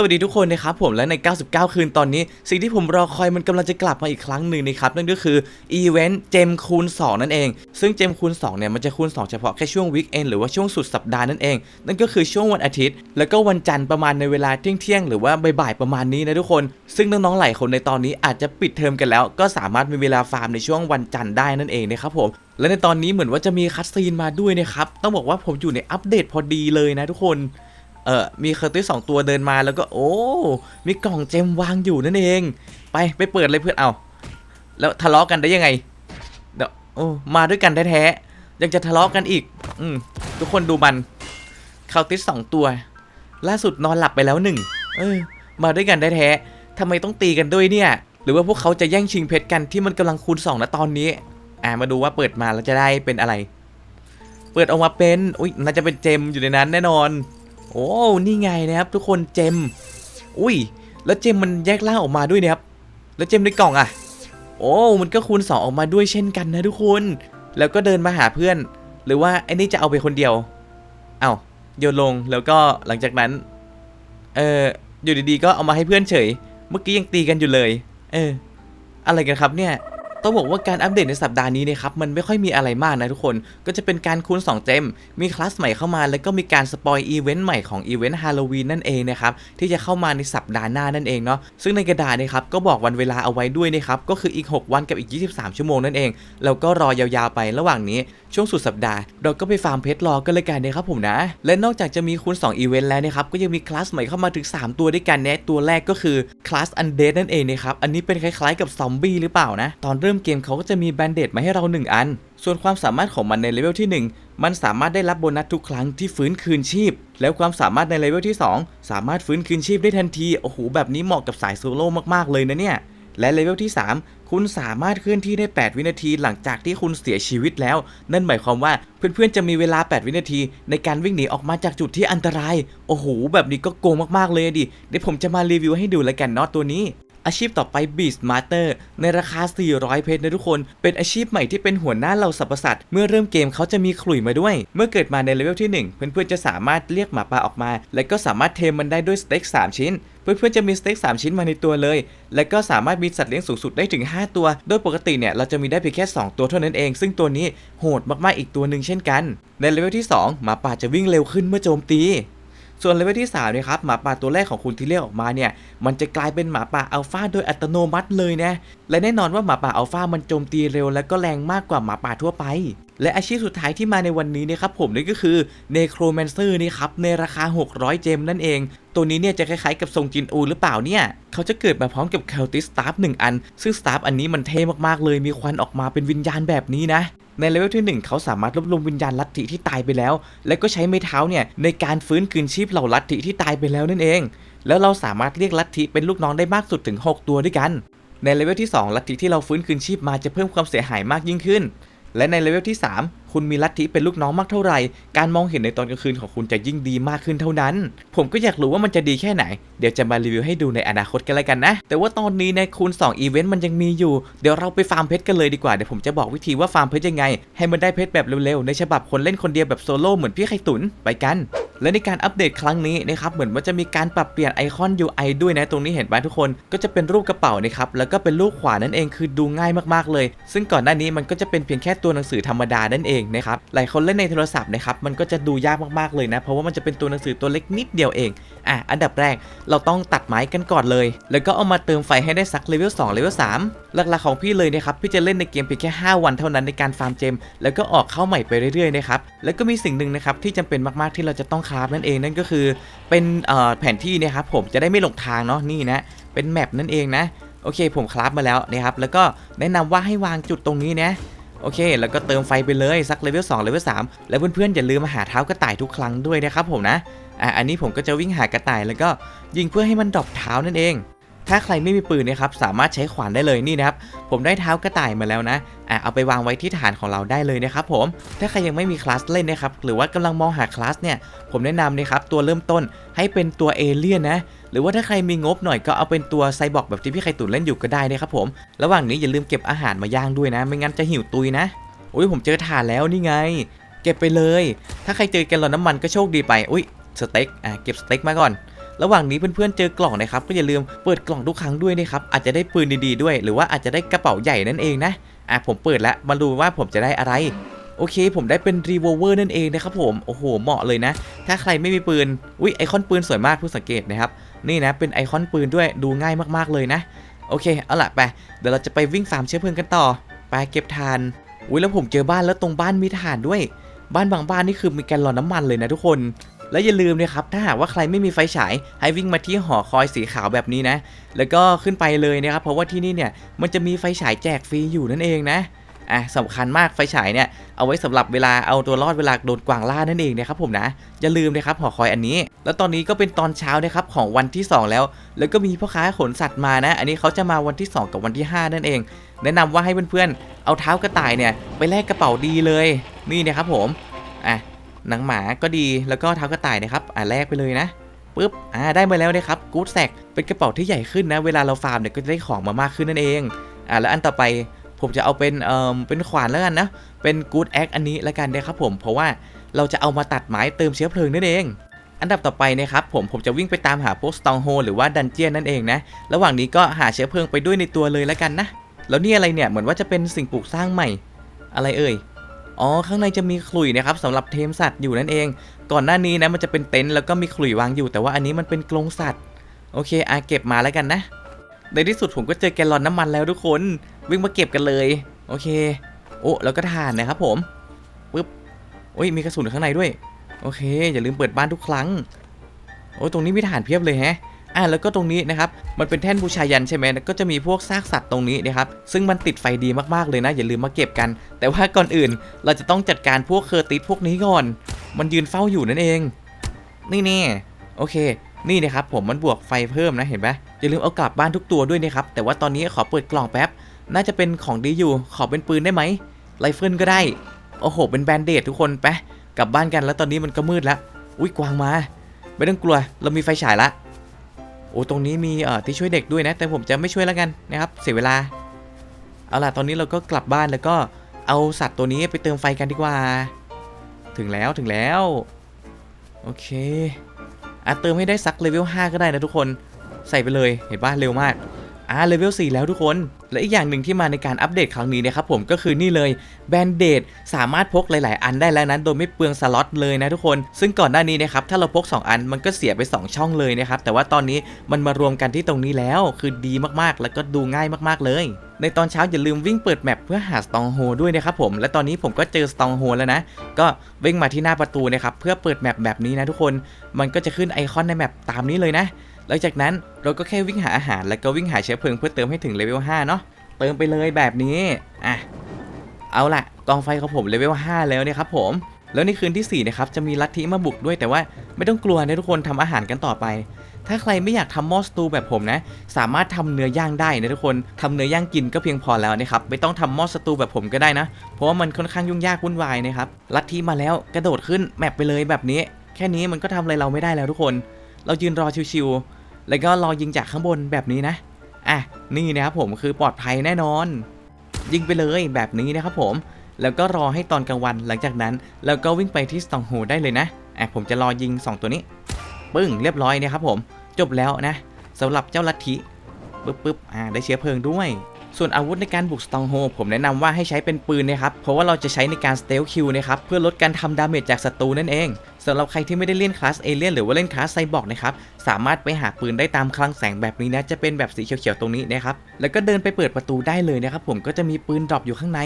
สวัสดีทุกคนนะครับผมและใน 99 คืนตอนนี้ สิ่งที่ผมรอคอยมันกำลังจะกลับมาอีกครั้งหนึ่งนะครับนั่นก็คืออีเวนต์เจมคูณ 2 นั่นเอง ซึ่งเจมคูณ 2 เนี่ยมันจะคูณ 2 เฉพาะแค่ช่วงวีคเอนหรือว่าช่วงสุดสัปดาห์นั่นเอง นั่นก็คือช่วงวันอาทิตย์ แล้วก็วันจันทร์ประมาณในเวลาเที่ยงเที่ยงหรือว่าบ่ายๆประมาณนี้นะทุกคน ซึ่งน้องๆหลายคนในตอนนี้อาจจะปิดเทอมกันแล้ว ก็สามารถมีเวลาฟาร์มในช่วงวันจันทร์ได้นั่นเองนะครับผมและในตอนนี้เหมือนว่าจะมีคัตซีนมาด้วยนะครับต้องบอกว่าผมอยู่ในอัปเดตพอดีเลยนะทุกคน เออมีเคอร์ติสสองตัวเดินมาแล้วก็โอ้ มีกล่องเจมวางอยู่นั่นเอง ไปไปเปิดเลยเพื่อนเอาแล้วทะเลาะกันได้ยังไงเดี๋ยวโอ้มาด้วยกันแท้ๆยังจะทะเลาะกันอีก อืมทุกคนดูมันเคาร์ติสสองตัว ล่าสุดนอนหลับไปแล้วหนึ่งเออ มาด้วยกันแท้ๆทำไมต้องตีกันด้วยเนี่ย หรือว่าพวกเขาจะแย่งชิงเพชรกันที่มันกำลังคูณสองนะตอนนี้อ่ามาดูว่าเปิดมาแล้วจะได้เป็นอะไร เปิดออกมาเป็น อุ้ยน่าจะเป็นเจมอยู่ในนั้นแน่นอน โอ้นี่ไงนะครับทุกคนเจม อุ้ย แล้วเจมมันแยกล่างออกมาด้วยนะครับ แล้วเจมในกล่องอะโอ้มันก็คูณ 2 ออกมาด้วยเช่นกันนะทุกคน แล้วก็เดินมาหาเพื่อน หรือว่าไอ้นี่จะเอาไปคนเดียว เอา้าโยนลงแล้วก็หลังจากนั้น เอออยู่ดีๆก็เอามาให้เพื่อนเฉย เมื่อกี้ยังตีกันอยู่เลย เออ อะไรกันครับเนี่ย ต้องบอกว่าการอัปเดตในสัปดาห์นี้นะครับมันไม่ค่อยมีอะไรมากนะทุกคน ก็จะเป็นการคูณ2เจมมีคลาสใหม่เข้ามา แล้วก็มีการสปอยอีเวนต์ใหม่ของอีเวนต์ฮาโลวีนนั่นเองนะครับที่จะเข้ามาในสัปดาห์หน้านั่นเองเนาะซึ่งในกระดาษนะครับก็บอกวันเวลาเอาไว้ด้วยนะครับก็คืออีก 6 วันกับอีก 23 ชั่วโมงนั่นเองแล้วก็รอยาวๆไประหว่างนี้ช่วงสุดสัปดาห์ เราก็ไปฟาร์มเพชรรอกันเลยกันนะครับผมนะ และนอกจากจะมีคูณ2อีเวนต์แล้วนะครับก็ยังมีคลาสใหม่เข้ามาถึง 3 ตัวด้วยกันนะตัวแรกก็คือคลาสอันเดนั่นเองนะครับอันนี้เป็นคล้ายๆกับซอมบี้หรือเปล่านะตอนเริ่มเกมเขาก็จะมีแบนเดดมาให้เรา 1 อัน ส่วนความสามารถของมันในเลเวลที่ 1 มันสามารถได้รับโบนัสทุกครั้งที่ฟื้นคืนชีพ แล้วความสามารถในเลเวลที่ 2 สามารถฟื้นคืนชีพได้ทันที โอ้โห แบบนี้เหมาะกับสายโซโล่มากๆเลยนะเนี่ย และเลเวลที่ 3 คุณสามารถเคลื่อนที่ได้ 8 วินาทีหลังจากที่คุณเสียชีวิตแล้ว นั่นหมายความว่าเพื่อนๆจะมีเวลา 8 วินาที ในการวิ่งหนีออกมาจากจุดที่อันตราย โอ้โห แบบนี้ก็โกงมากๆเลยดิ เดี๋ยวผมจะมารีวิวให้ดูแล้วกันเนาะตัวนี้ อาชีพต่อไป Beast Master ในราคา 400 เพชรนะทุกคน เป็นอาชีพใหม่ที่เป็นหัวหน้าเหล่าสรรพสัตว์ เมื่อเริ่มเกมเขาจะมีขลุ่ยมาด้วย เมื่อเกิดมาในเลเวลที่ 1 เพื่อนๆจะสามารถเรียกหมาป่าออกมา และก็สามารถเทมมันได้ด้วยสเต็ก 3 ชิ้นเพื่อนๆจะมีสเต็ก 3 ชิ้นมาในตัวเลย และก็สามารถมีสัตว์เลี้ยงสูงสุดได้ถึง 5 ตัว โดยปกติเนี่ยเราจะมีได้เพียงแค่ 2 ตัวเท่านั้นเอง ซึ่งตัวนี้โหดมากๆอีกตัวหนึ่งเช่นกัน ในเลเวลที่ 2 หมาป่าจะวิ่งเร็วขึ้นเมื่อโจมตี ส่วนเลเวลที่3เนี่ยครับหมาป่าตัวแรกของคุณที่เรียกออกมาเนี่ยมันจะกลายเป็นหมาป่าอัลฟาโดยอัตโนมัติเลยนะและแน่นอนว่าหมาป่าอัลฟามันโจมตีเร็ว และก็แรงมากกว่าหมาป่าทั่วไป และอาชีพสุดท้ายที่มาในวันนี้นะครับผมนั่ก็คือเนโครแมนเซอร์นี่ครับในราคา 600 เจมนั่นเอง ตัวนี้เนี่ยจะคล้ายๆกับทรงจินอูหรือเปล่าเนี่ยเขาจะเกิดมาพร้อมกับเคลติสตาร์ฟหนึ่งอัน ซึ่งสตาร์ฟอันนี้มันเท่มากๆเลยมีควันออกมาเป็นวิญญาณแบบนี้นะ ในเลเวลที่ 1 เขาสามารถรวบรวมวิญญาณลัทธิที่ตายไปแล้ว และก็ใช้ไม้เท้าเนี่ยในการฟื้นคืนชีพเหล่าลัทธิที่ตายไปแล้วนั่นเอง แล้วเราสามารถเรียกลัทธิเป็นลูกน้องได้มากสุดถึง 6 ตัวด้วยกัน ในเลเวลที่ 2 ลัทธิที่เราฟื้นคืนชีพมาจะเพิ่มความเสียหายมากยิ่งขึ้น และในเลเวลที่ 3 คุณมีลัทธิเป็นลูกน้องมากเท่าไหร่ การมองเห็นในตอนกลางคืนของคุณจะยิ่งดีมากขึ้นเท่านั้น ผมก็อยากรู้ว่ามันจะดีแค่ไหน เดี๋ยวจะมารีวิวให้ดูในอนาคตกันแล้วกันนะ แต่ว่าตอนนี้ในคูณ2อีเวนต์มันยังมีอยู่ เดี๋ยวเราไปฟาร์มเพชรกันเลยดีกว่า เดี๋ยวผมจะบอกวิธีว่าฟาร์มเพชรยังไง ให้มันได้เพชรแบบเร็วๆ ในฉบับคนเล่นคนเดียวแบบโซโล่เหมือนพี่ไข่ตุนไปกัน และในการอัปเดตครั้งนี้นะครับเหมือนว่าจะมีการปรับเปลี่ยนไอคอน UI ด้วยนะตรงนี้เห็นไหมทุกคนก็จะเป็นรูปกระเป๋านะครับแล้วก็เป็นรูปขวานั่นเองคือดูง่ายมากๆเลย ซึ่งก่อนหน้านี้มันก็จะเป็นเพียงแค่ตัวหนังสือธรรมดานั่นเองนะครับหลายคนเล่นในโทรศัพท์นะครับมันก็จะดูยากมากๆเลยนะเพราะว่ามันจะเป็นตัวหนังสือตัวเล็กนิดเดียวเองอะอันดับแรกเราต้องตัดไม้กันก่อนเลย แล้วก็เอามาเติมไฟให้ได้สักเลเวล2เลเวล3หลักๆของพี่เลยนะครับพี่จะเล่นในเกมเพียงแค่ 5 วันเท่านั้นในการฟาร์มเจม แล้วก็ออกเข้าใหม่ไปเรื่อยๆนะครับแล้วก็มีสิ่งหนึ่งนะครับที่จำเป็นมากๆที่เราจะต้องคราฟนั่นเองนั่นก็คือ เป็นเอ่อแผนที่เนะครับผมจะได้ไม่หลงทางเนาะนี่นะเป็นแมปนั่นเองนะโอเคผมคราฟมาแล้วนะครับแล้วก็แนะนำว่าให้วางจุดตรงนี้นะโอเค แล้วก็เติมไฟไปเลย สักเลเวล2เลเวล3แล้วเพื่อนๆ อย่าลืมมาหาเท้ากระต่ายทุกครั้งด้วยนะครับผมนะ อะอันนี้ผมก็จะวิ่งหากระต่ายแล้วก็ยิงเพื่อให้มันดรอปเท้านั่นเอง ถ้าใครไม่มีปืนนะครับสามารถใช้ขวานได้เลยนี่นะครับ ผมได้เท้ากระต่ายมาแล้วนะอะเอาไปวางไว้ที่ฐานของเราได้เลยนะครับผมถ้าใครยังไม่มีคลาสเล่นนะครับหรือว่ากำลังมองหาคลาสเนี่ยผมแนะนำนะครับตัวเริ่มต้นให้เป็นตัวเอเลี่ยนนะหรือว่าถ้าใครมีงบหน่อยก็เอาเป็นตัวไซบอร์กแบบที่พี่ไข่ตุ๋นเล่นอยู่ก็ได้นะครับผมระหว่างนี้อย่าลืมเก็บอาหารมาย่างด้วยนะ ไม่งั้นจะหิวตุยนะอุ้ยผมเจอถ่านแล้วนี่ไง เก็บไปเลย ถ้าใครเจอแกลลอนน้ำมันก็โชคดีไปอุ้ย สเต็กอะเก็บสเต็กมาก่อน ระหว่างนี้เพื่อนๆเจอกล่องนะครับก็อย่าลืมเปิดกล่องทุกครั้งด้วยนะครับอาจจะได้ปืนดีๆด้วย หรือว่าอาจจะได้กระเป๋าใหญ่นั่นเองนะอะผมเปิดแล้วมาดูว่าผมจะได้อะไรโอเค ผมได้เป็นรี v วเวอร์นั่นเองนะครับผมโอ้โหเหมาะเลยนะ ถ้าใครไม่มีปืนอุ้ยไอคอนปืนสวยมากเพิ่งสังเกตนะครับนี่นะเป็นไอคอนปืนด้วยดูง่ายมากๆเลยนะ โอเค เอาล่ะไปเดี๋ยวเราจะไปวิ่งฟามเชื้อเพลิงกันต่อ ไปเก็บถ่านอุ้ยแล้วผมเจอบ้านแล้วตรงบ้านมีถ่านด้วย บ้านบางบ้านนี่คือมีแกลลอนน้ำมันเลยนะทุกคน แล้วอย่าลืมนะครับถ้าหากว่าใครไม่มีไฟฉายให้วิ่งมาที่หอคอยสีขาวแบบนี้นะ แล้วก็ขึ้นไปเลยนะครับ เพราะว่าที่นี่เนี่ยมันจะมีไฟฉายแจกฟรีอยู่นั่นเองนะอะสำคัญมากไฟฉายเนี่ยเอาไว้สำหรับเวลาเอาตัวรอดเวลาโดนกวางล่านั่นเองนะครับผมนะอย่าลืมนะครับหอคอยอันนี้ แล้วตอนนี้ก็เป็นตอนเช้านะครับของวันที่ 2 แล้ว แล้วก็มีพ่อค้าขนสัตว์มานะ อันนี้เขาจะมาวันที่ 2 กับวันที่ 5 นั่นเอง แนะนำว่าให้เพื่อนๆเอาเท้ากระต่ายเนี่ยไปแลกกระเป๋าดีเลย นี่นะครับผมอะ หนังหมาก็ดีแล้วก็เท้ากระต่ายนะครับอ่าแลกไปเลยนะปุ๊บอ่าได้มาแล้วนะครับกู๊ดแซกเป็นกระเป๋าที่ใหญ่ขึ้นนะ เวลาเราฟาร์มเนี่ยก็จะได้ของมามากขึ้นนั่นเองอ่าแล้วอันต่อไปผมจะเอาเป็นเอ่อเป็นขวานแล้วกันนะเป็นกู๊ดแอคอันนี้แล้วกันนะครับผมเพราะว่าเราจะเอามาตัดไม้เติมเชื้อเพลิงนั่นเองอันดับต่อไปนะครับผมผมจะวิ่งไปตามหาพวกสตองโฮหรือว่าดันเจียนนั่นเองนะ ระหว่างนี้ก็หาเชื้อเพลิงไปด้วยในตัวเลยแล้วกันนะ แล้วนี่อะไรเนี่ยเหมือนว่าจะเป็นสิ่งปลูกสร้างใหม่ อะไรเอ่ย อ๋อข้างในจะมีขลุ่ยนะครับสำหรับเทมสัตว์อยู่นั่นเอง ก่อนหน้านี้นะมันจะเป็นเต็นท์แล้วก็มีขลุ่ยวางอยู่ แต่ว่าอันนี้มันเป็นกรงสัตว์โอเคอาเก็บมาแล้วกันนะ ในที่สุดผมก็เจอแกลลอนน้ำมันแล้วทุกคนวิ่งมาเก็บกันเลย โอเค โอ้แล้วก็ทานนะครับผมปึ๊บโอ้ยมีกระสุนข้างในด้วย โอเค อย่าลืมเปิดบ้านทุกครั้ง โอ้ตรงนี้มีฐานเพียบเลยแฮะ อ่าแล้วก็ตรงนี้นะครับมันเป็นแท่นบูชายันใช่ไหมก็จะมีพวกซากสัตว์ตรงนี้นะครับซึ่งมันติดไฟดีมากๆเลยนะ อย่าลืมมาเก็บกัน แต่ว่าก่อนอื่นเราจะต้องจัดการพวกเคอร์ติสพวกนี้ก่อน มันยืนเฝ้าอยู่นั่นเอง นี่แน่โอเค นี่นะครับผมมันบวกไฟเพิ่มนะเห็นไหมอย่าลืมเอากลับบ้านทุกตัวด้วยนะครับแต่ว่าตอนนี้ขอเปิดกล่องแป๊บ น่าจะเป็นของดีอยู่ ขอเป็นปืนได้ไหมไรเฟิลก็ได้โอ้โห เป็นแบนเดดทุกคนไปกลับบ้านกันแล้วตอนนี้มันก็มืดแล้วอุ้ยกวางมา ไม่ต้องกลัว เรามีไฟฉายละ โอ้ตรงนี้มีเอ่อที่ช่วยเด็กด้วยนะ แต่ผมจะไม่ช่วยแล้วกันนะครับ เสียเวลา เอาล่ะตอนนี้เราก็กลับบ้านแล้วก็เอาสัตว์ตัวนี้ไปเติมไฟกันดีกว่า ถึงแล้วถึงแล้ว โอเคอะเติมให้ได้สักเลเวล5ก็ได้นะทุกคน ใส่ไปเลยเห็นป่ะเร็วมาก อ่าเลเวล4แล้วทุกคน และอีกอย่างหนึ่งที่มาในการอัปเดตครั้งนี้นะครับผมก็คือนี่เลยแบนเดดสามารถพกหลาย ๆ อันได้แล้วนั้นโดยไม่เปลืองสล็อตเลยนะทุกคน ซึ่งก่อนหน้านี้นะครับถ้าเราพก 2 อันมันก็เสียไป 2 ช่องเลยนะครับแต่ว่าตอนนี้มันมารวมกันที่ตรงนี้แล้ว คือดีมากๆ แล้วก็ดูง่ายมากๆเลยในตอนเช้าอย่าลืมวิ่งเปิดแมปเพื่อหาสตองโฮด้วยนะครับผม และตอนนี้ผมก็เจอสตองโฮแล้วนะ ก็วิ่งมาที่หน้าประตูนะครับเพื่อเปิดแมปแบบนี้นะทุกคน มันก็จะขึ้นไอคอนในแมปตามนี้เลยนะ หลังจากนั้นเราก็แค่วิ่งหาอาหาร แล้วก็วิ่งหาเชื้อเพลิงเพื่อเติมให้ถึงเลเวล5เนาะเติมไปเลยแบบนี้อะเอาล่ะกองไฟของผมเลเวล5แล้วเนี่ยครับผมแล้วในคืนที่4นะครับจะมีลัทธิมาบุกด้วยแต่ว่าไม่ต้องกลัวนะทุกคนทำอาหารกันต่อไป ถ้าใครไม่อยากทำหม้อสตูแบบผมนะ สามารถทำเนื้อย่างได้นะทุกคนทำเนื้อย่างกินก็เพียงพอแล้วนะครับไม่ต้องทำหม้อสตูแบบผมก็ได้นะ เพราะว่ามันค่อนข้างยุ่งยากวุ่นวายนะครับลัทธิมาแล้วกระโดดขึ้นแมปไปเลยแบบนี้ แค่นี้มันก็ทำอะไรเราไม่ได้แล้วทุกคน เรายืนรอชิวๆ แล้วก็รอยิงจากข้างบนแบบนี้นะ อะ นี่นะครับผมคือปลอดภัยแน่นอน ยิงไปเลยแบบนี้นะครับผม แล้วก็รอให้ตอนกลางวันหลังจากนั้น แล้วก็วิ่งไปที่สตองโฮได้เลยนะ อะ ผมจะรอยิง 2 ตัวนี้ ปึ้ง เรียบร้อยนะครับผม จบแล้วนะสำหรับเจ้าลัทธิปึ๊บปึ๊บอ่า ได้เชื้อเพลิงด้วย ส่วนอาวุธในการบุกสตองโฮผมแนะนำว่าให้ใช้เป็นปืนนะครับ เพราะว่าเราจะใช้ในการสเตลคิวนะครับเพื่อลดการทำดาเมจจากศัตรูนั่นเองสำหรับใครที่ไม่ได้เล่นคลาสเอเลียนหรือว่าเล่นคลาสไซบอร์กนะครับสามารถไปหาปืนได้ตามคลังแสงแบบนี้นะจะเป็นแบบสีเขียวๆตรงนี้นะครับแล้วก็เดินไปเปิดประตูได้เลยนะครับผมก็จะมีปืนดรอปอยู่ข้างใน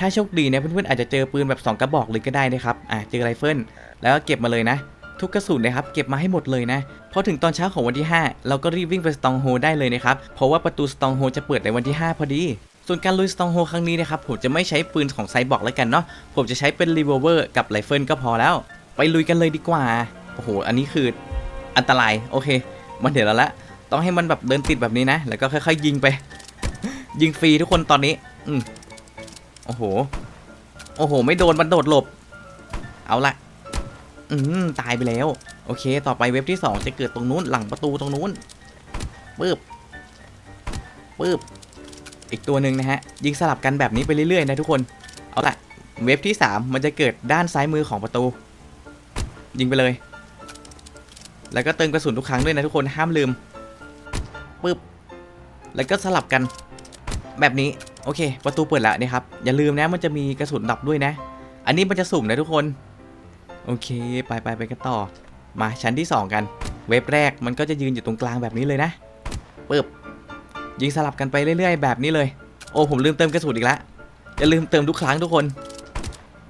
ถ้าโชคดีเนี่ยเพื่อนๆอาจจะเจอปืนแบบสองกระบอกเลยก็ได้นะครับอ่าเจอไรเฟิลแล้วก็เก็บมาเลยนะ ทุกกระสุนนะครับเก็บมาให้หมดเลยนะพอถึงตอนเช้าของวันที่ 5 เราก็รีบวิ่งไปสตองโฮได้เลยนะครับเพราะว่าประตูสตองโฮจะเปิดในวันที่ 5 พอดีส่วนการลุยสตองโฮครั้งนี้นะครับผมจะไม่ใช้ปืนของไซบอร์กแล้วกันเนาะผมจะใช้เป็นรีเวอร์กับไรเฟิลก็พอแล้ว ไปลุยกันเลยดีกว่าโอ้โหอันนี้คืออันตรายโอเค มันเดี๋ยวแล้วละต้องให้มันแบบเดินติดแบบนี้นะ แล้วก็ค่อยๆยิงไป ยิงฟรีทุกคนตอนนี้ อืมโอ้โห โอ้โห ไม่โดนมันโดดหลบ เอาละ อืมตายไปแล้ว โอเค ต่อไปเว็บที่ 2 จะเกิดตรงนู้นหลังประตูตรงนู้นปึ๊บปึ๊บอีกตัวหนึ่งนะฮะ ยิงสลับกันแบบนี้ไปเรื่อยๆนะทุกคน เอาละเว็บที่ 3 มันจะเกิดด้านซ้ายมือของประตู ยิงไปเลย แล้วก็เติมกระสุนทุกครั้งด้วยนะทุกคนห้ามลืมปึ๊บแล้วก็สลับกันแบบนี้โอเค ประตูเปิดแล้วนะครับอย่าลืมนะมันจะมีกระสุนดับด้วยนะ อันนี้มันจะสุ่มนะทุกคน โอเค ไปไปไปกันต่อ มาชั้นที่ 2 กัน เว็บแรกมันก็จะยืนอยู่ตรงกลางแบบนี้เลยนะปึ๊บยิงสลับกันไปเรื่อยๆ แบบนี้เลย โอ้ผมลืมเติมกระสุนอีกแล้วอย่าลืมเติมทุกครั้งทุกคน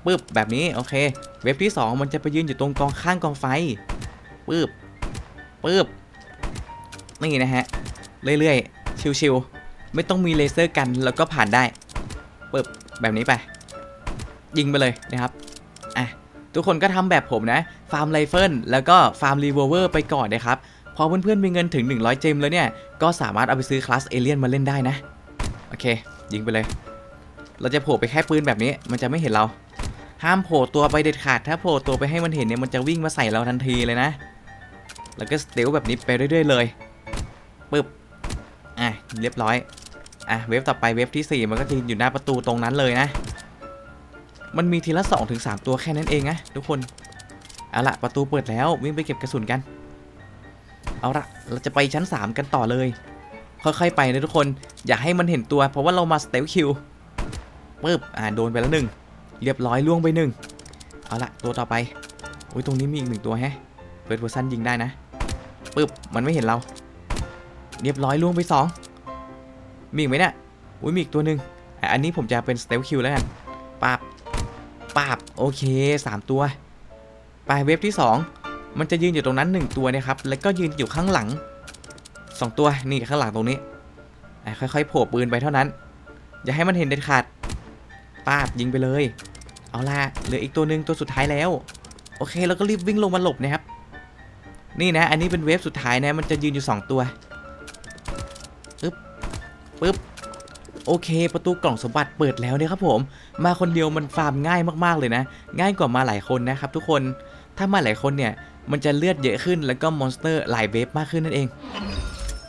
ปึ๊บแบบนี้โอเค เว็บที่ 2 มันจะไปยืนอยู่ตรงกองข้างกองไฟปึ๊บปึ๊บนี่นะฮะเรื่อยๆชิวๆไม่ต้องมีเลเซอร์กันแล้วก็ผ่านได้ปึ๊บแบบนี้ไปยิงไปเลยนะครับ ทุกคนก็ทำแบบผมนะ ฟาร์มไรเฟิลแล้วก็ฟาร์มรีเวอร์ไปก่อนนะครับ พอเพื่อนๆมีเงินถึง 100 เจมแล้วเนี่ย ก็สามารถเอาไปซื้อคลาสเอเลียนมาเล่นได้นะ โอเค ยิงไปเลย เราจะโผล่ไปแค่ปืนแบบนี้ มันจะไม่เห็นเรา ห้ามโผล่ตัวไปเด็ดขาด ถ้าโผล่ตัวไปให้มันเห็นเนี่ย มันจะวิ่งมาใส่เราทันทีเลยนะ แล้วก็สเตลแบบนี้ไปเรื่อยๆเลย ปึ๊บ อะ เรียบร้อย อะ เว็บต่อไปเว็บที่ 4 มันก็จะอยู่หน้าประตูตรงนั้นเลยนะ มันมีทีละ2-3ถึง3ตัวแค่นั้นเองนะทุกคนเอาละประตูเปิดแล้ววิ่งไปเก็บกระสุนกัน เอาละเราจะไปชั้น 3 กันต่อเลย ค่อยๆไปนะทุกคนอย่าให้มันเห็นตัว เพราะว่าเรามาสเตลคิวปึ๊บอ่าโดนไปแล้วหนึ่งเรียบร้อยล่วงไปหนึ่งเอาละตัวต่อไปโอ้ยตรงนี้มีอีกหนึ่งตัวแฮะเปิดเวอร์ซันยิงได้นะปึ๊บมันไม่เห็นเรา เรียบร้อยล่วงไปสองมีอีกไหมเนี่ยอุ้ยมีอีกตัวหนึ่งอันนี้ผมจะเป็นสเตลคิวแล้วกันปาบปาบ โอเค 3 ตัว ไปเว็บที่ 2 มันจะยืนอยู่ตรงนั้น 1 ตัวนะครับ แล้วก็ยืนอยู่ข้างหลัง 2 ตัวนี่ข้างหลังตรงนี้ค่อยๆโผล่ปืนไปเท่านั้น อย่าให้มันเห็นเด็ดขาดปาบยิงไปเลย เอาล่ะเหลืออีกตัวหนึ่งตัวสุดท้ายแล้ว โอเคแล้วก็รีบวิ่งลงมาหลบนะครับ นี่นะ อันนี้เป็นเวฟสุดท้ายนะ มันจะยืนอยู่ 2 ตัวปึ๊บปึ๊บ โอเค ประตูกล่องสมบัติเปิดแล้วเนี่ยครับผม มาคนเดียวมันฟาร์มง่ายมากๆเลยนะ ง่ายกว่ามาหลายคนนะครับทุกคน ถ้ามาหลายคนเนี่ย มันจะเลือดเยอะขึ้นแล้วก็มอนสเตอร์หลายเวฟมากขึ้นนั่นเอง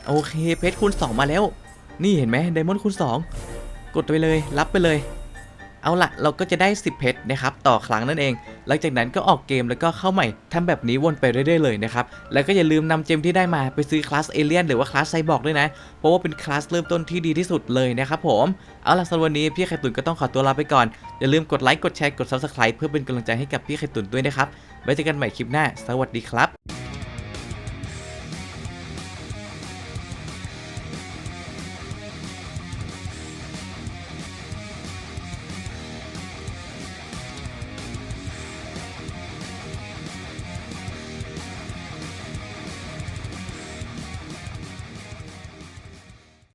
โอเค เพชรคูณ2มาแล้ว นี่เห็นไหมไดมอนด์คูณ2 กดไปเลย รับไปเลย เอาละเราก็จะได้ 10 เพชรนะครับ ต่อครั้งนั่นเอง หลังจากนั้นก็ออกเกมแล้วก็เข้าใหม่ทำแบบนี้วนไปเรื่อยๆเลยนะครับ แล้วก็อย่าลืมนำเจมที่ได้มาไปซื้อคลาสเอเลียนหรือว่าคลาสไซบอร์กด้วยนะ เพราะว่าเป็นคลาสเริ่มต้นที่ดีที่สุดเลยนะครับผม เอาล่ะสำหรับวันนี้พี่ไข่ตุ๋นก็ต้องขอตัวลาไปก่อน อย่าลืมกดไลค์กดแชร์กดซับสไครต์เพื่อเป็นกำลังใจให้กับพี่ไข่ตุ๋นด้วยนะครับ ไว้เจอกันใหม่คลิปหน้า สวัสดีครับ